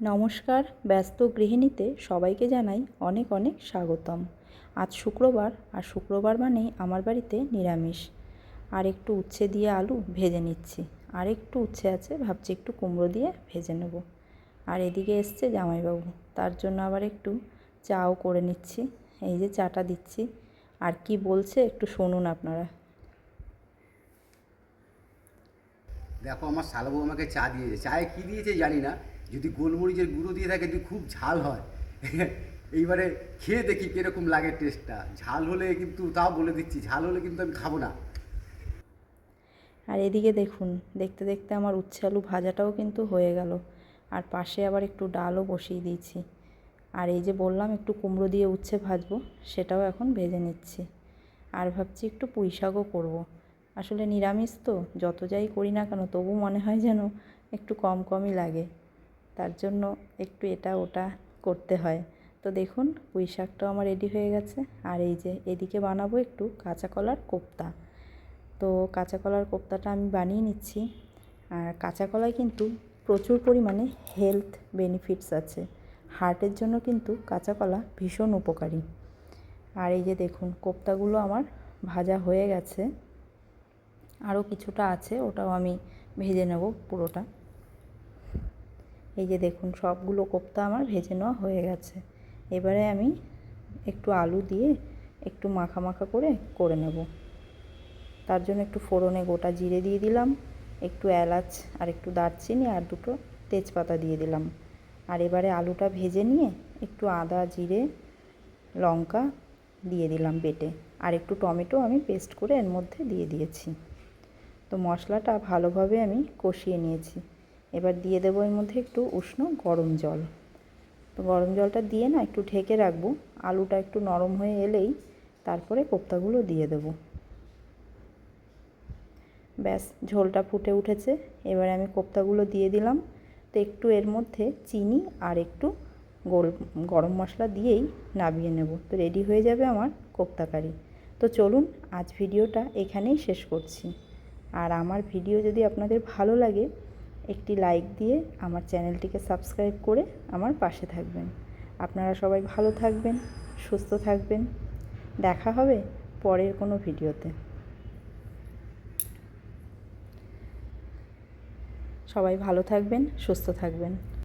নমস্কার, ব্যস্ত গৃহিণীতে সবাইকে জানাই অনেক অনেক স্বাগতম। আজ শুক্রবার, আর শুক্রবার মানেই আমার বাড়িতে নিরামিষ। আর একটু উচ্ছে দিয়ে আলু ভেজে নিচ্ছি। আর একটু উচ্ছে আছে, ভাবছি একটু কুমড়ো দিয়ে ভেজে নেব। আর এদিকে এসছে জামাইবাবু। তার জন্য আবার একটু চাও করে নিচ্ছি। এই যে চাটা দিচ্ছি। আর কি বলছে একটু শুনুন আপনারা। দেখো, আমার শালবউ আমাকে চা দিয়েছে। চায়ে কী দিয়েছে জানি না। যদি গোলমরিচের গুঁড়ো দিয়ে থাকে, যদি খুব ঝাল হয়, এইবারে খেয়ে দেখি কীরকম লাগে টেস্টটা ঝাল হলে কিন্তু তাও বলে দিচ্ছি, ঝাল হলে কিন্তু আমি খাব না। আর এদিকে দেখুন, দেখতে দেখতে আমার উচ্ছে আলু ভাজাটাও কিন্তু হয়ে গেল। আর পাশে আবার একটু ডালও বসিয়ে দিয়েছি। আর এই যে বললাম, একটু কুমড়ো দিয়ে উচ্ছে ভাজবো, সেটাও এখন ভেজে নিচ্ছি। আর ভাবছি একটু পুঁই শাকও করব। আসলে নিরামিষ তো, যত যাই করি না কেন, তবু মনে হয় যেন একটু কম কমই লাগে। তার জন্য একটু এটা ওটা করতে হয়। তো দেখুন, পুঁই শাকটাও আমার রেডি হয়ে গেছে। আর এই যে এদিকে বানাবো একটু কাঁচা কলার কোপ্তা। তো কাঁচা কলার কোপ্তাটা আমি বানিয়ে নিচ্ছি। আর কাঁচা কলায় কিন্তু প্রচুর পরিমাণে হেলথ বেনিফিটস আছে। হার্টের জন্য কিন্তু কাঁচা কলা ভীষণ উপকারী। আর এই যে দেখুন, কোপ্তাগুলো আমার ভাজা হয়ে গেছে। আরও কিছুটা আছে, ওটাও আমি ভেজে নেব পুরোটা। এই যে দেখুন, সবগুলো কোপ্তা আমার ভেজে নেওয়া হয়ে গেছে। এবারে আমি একটু আলু দিয়ে একটু মাখা মাখা করে করে নেব। তার জন্য একটু ফোড়নে গোটা জিরে দিয়ে দিলাম, একটু এলাচ আর একটু দারচিনি আর দুটো তেজপাতা দিয়ে দিলাম। আর এবারে আলুটা ভেজে নিয়ে একটু আদা, জিরে, লঙ্কা দিয়ে দিলাম বেটে। আর একটু টমেটো আমি পেস্ট করে এর মধ্যে দিয়ে দিয়েছি। তো মশলাটা ভালোভাবে আমি কষিয়ে নিয়েছি। এবার দিয়ে দেবো এর মধ্যে একটু উষ্ণ গরম জল। তো গরম জলটা দিয়ে না একটু ঢেকে রাখব। আলুটা একটু নরম হয়ে এলেই তারপরে কোপ্তাগুলো দিয়ে দেবো। ব্যাস, ঝোলটা ফুটে উঠেছে। এবারে আমি কোপ্তাগুলো দিয়ে দিলাম। তো একটু এর মধ্যে চিনি আর একটু গোল, গরম মশলা দিয়েই নামিয়ে নেব। তো রেডি হয়ে যাবে আমার কোপ্তা কারি। তো চলুন আজ ভিডিওটা এখানেই শেষ করছি। আর আমার ভিডিও যদি আপনাদের ভালো লাগে একটি লাইক দিয়ে আমার চ্যানেলটিকে সাবস্ক্রাইব করে আমার পাশে থাকবেন। আপনারা সবাই ভালো থাকবেন, সুস্থ থাকবেন। দেখা হবে পরের কোনো ভিডিওতে। সবাই ভালো থাকবেন, সুস্থ থাকবেন।